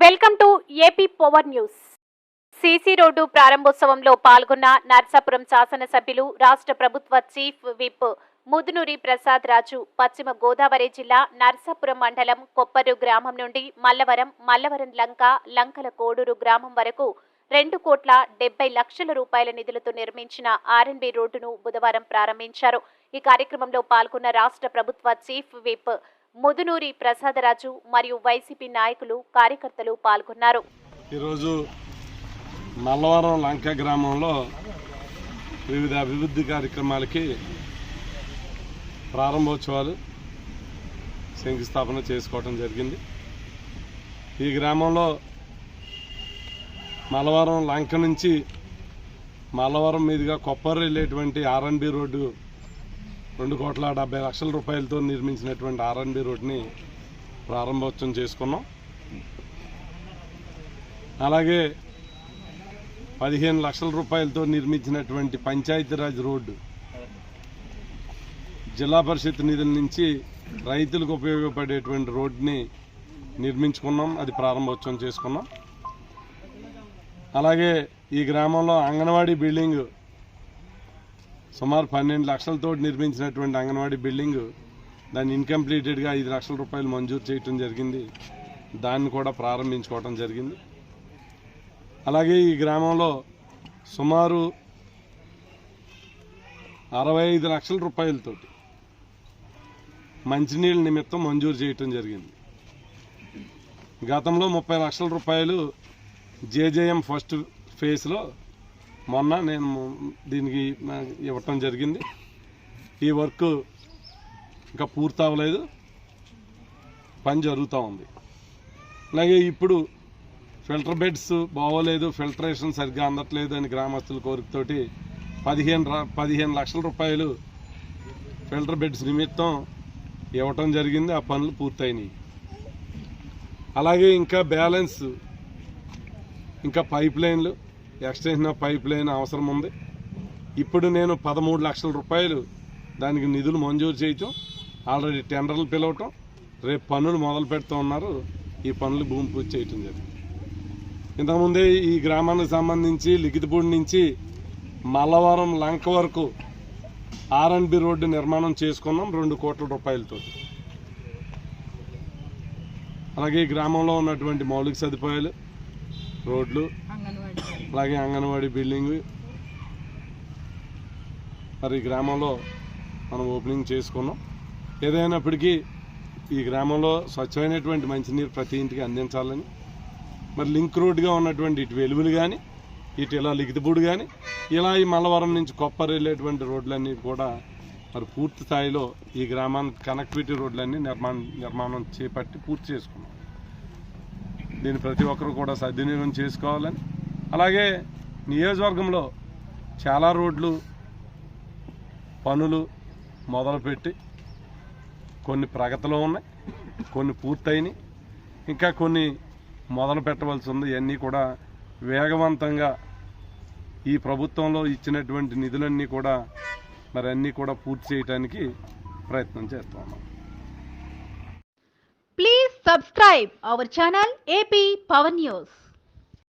Welcome to AP power news. CC road ప్రారంభోత్సవంలో పాల్గొన్న నర్సాపురం శాసనసభ్యులు రాష్ట్ర ప్రభుత్వ చీఫ్ విప్ ముదునూరి ప్రసాద్ రాజు పశ్చిమ గోదావరి జిల్లా నర్సాపురం మండలం కొప్పరు గ్రామం నుండి మల్లవరం మల్లవరం లంక లంకల కోడూరు గ్రామం వరకు రెండు కోట్ల డెబ్బై లక్షల రూపాయల నిధులతో నిర్మించిన ఆర్ఎన్బి రోడ్డును బుధవారం ప్రారంభించారు. ఈ కార్యక్రమంలో పాల్గొన్న రాష్ట్ర ప్రభుత్వ చీఫ్ విప్ ముదునూరి ప్రసాదరాజు మరియు వైసీపీ నాయకులు కార్యకర్తలు పాల్గొన్నారు. ఈరోజు మల్లవరం లంక గ్రామంలో వివిధ అభివృద్ధి కార్యక్రమాలకి ప్రారంభోత్సవాలు శంకుస్థాపన చేసుకోవటం జరిగింది. ఈ గ్రామంలో మలవరం లంక నుంచి మలవరం మీదుగా కొప్పర్ వెళ్ళేటువంటి ఆర్ఎన్బి రోడ్డు రెండు కోట్ల డెబ్బై లక్షల రూపాయలతో నిర్మించినటువంటి ఆర్ఎన్బి రోడ్ని ప్రారంభోత్సవం చేసుకున్నాం. అలాగే పదిహేను లక్షల రూపాయలతో నిర్మించినటువంటి పంచాయతీరాజ్ రోడ్డు జిల్లా పరిషత్ నిధుల నుంచి రైతులకు ఉపయోగపడేటువంటి రోడ్ని నిర్మించుకున్నాం. అది ప్రారంభోత్సవం చేసుకున్నాం. అలాగే ఈ గ్రామంలో అంగన్వాడీ బిల్డింగ్ సుమారు పన్నెండు లక్షలతో నిర్మించినటువంటి అంగన్వాడీ బిల్డింగ్ దాన్ని ఇన్కంప్లీటెడ్గా ఐదు లక్షల రూపాయలు మంజూరు చేయటం జరిగింది. దాన్ని కూడా ప్రారంభించుకోవటం జరిగింది. అలాగే ఈ గ్రామంలో సుమారు అరవై ఐదు లక్షల రూపాయలతోటి మంచినీళ్ళ నిమిత్తం మంజూరు చేయటం జరిగింది. గతంలో ముప్పై లక్షల రూపాయలు జేజేఎం ఫస్ట్ ఫేజ్లో మొన్న నేను దీనికి ఇవ్వటం జరిగింది. ఈ వర్క్ ఇంకా పూర్తి అవ్వలేదు. పని జరుగుతూ ఉంది. అలాగే ఇప్పుడు ఫిల్టర్ బెడ్స్ బాగోలేదు ఫిల్టరేషన్ సరిగ్గా అందట్లేదు అని గ్రామస్తుల కోరికతోటి పదిహేను ర- పదిహేను లక్షల రూపాయలు ఫిల్టర్ బెడ్స్ నిమిత్తం ఇవ్వటం జరిగింది. ఆ పనులు పూర్తయినాయి. అలాగే ఇంకా బ్యాలెన్స్ ఇంకా పైప్ లైన్లు ఎక్స్టెన్షన్ ఆఫ్ పైప్ లైన్ అవసరం ఉంది. ఇప్పుడు నేను పదమూడు లక్షల రూపాయలు దానికి నిధులు మంజూరు చేయటం ఆల్రెడీ టెండర్లు పిలవటం రేపు పనులు మొదలు పెడుతూ ఉన్నారు. ఈ పనులు భూమి పూజ చేయటం జరిగింది. ఇంతకుముందే ఈ గ్రామానికి సంబంధించి లిఖితపూడి నుంచి మల్లవరం లంక వరకు ఆర్ఎన్బి రోడ్డు నిర్మాణం చేసుకున్నాం రెండు కోట్ల రూపాయలతో. అలాగే ఈ గ్రామంలో ఉన్నటువంటి మౌలిక సదుపాయాలు రోడ్లు అలాగే అంగన్వాడీ బిల్డింగ్. మరి ఈ గ్రామంలో మనం ఓపెనింగ్ చేసుకున్నాం. ఏదైనప్పటికీ ఈ గ్రామంలో స్వచ్ఛమైనటువంటి మంచినీరు ప్రతి ఇంటికి అందించాలని మరి లింక్ రోడ్గా ఉన్నటువంటి ఇటు వెలుగులు కానీ ఇటు ఇలా లిఖితపూడి కానీ ఇలా ఈ మల్లవరం నుంచి కొప్పర్ వెళ్ళేటువంటి రోడ్లన్నీ కూడా మరి పూర్తి స్థాయిలో ఈ గ్రామానికి కనెక్టివిటీ రోడ్లన్నీ నిర్మాణం నిర్మాణం చేపట్టి పూర్తి చేసుకున్నాం. దీన్ని ప్రతి ఒక్కరు కూడా సద్వినియోగం చేసుకోవాలని అలాగే నియోజకవర్గంలో చాలా రోడ్లు పనులు మొదలుపెట్టి కొన్ని ప్రగతిలో ఉన్నాయి కొన్ని పూర్తయినాయి. ఇంకా కొన్ని మొదలు పెట్టవలసి ఉంది. ఇవన్నీ కూడా వేగవంతంగా ఈ ప్రభుత్వంలో ఇచ్చినటువంటి నిధులన్నీ కూడా మరి అన్నీ కూడా పూర్తి చేయడానికి ప్రయత్నం చేస్తున్నాం please subscribe our channel AP power news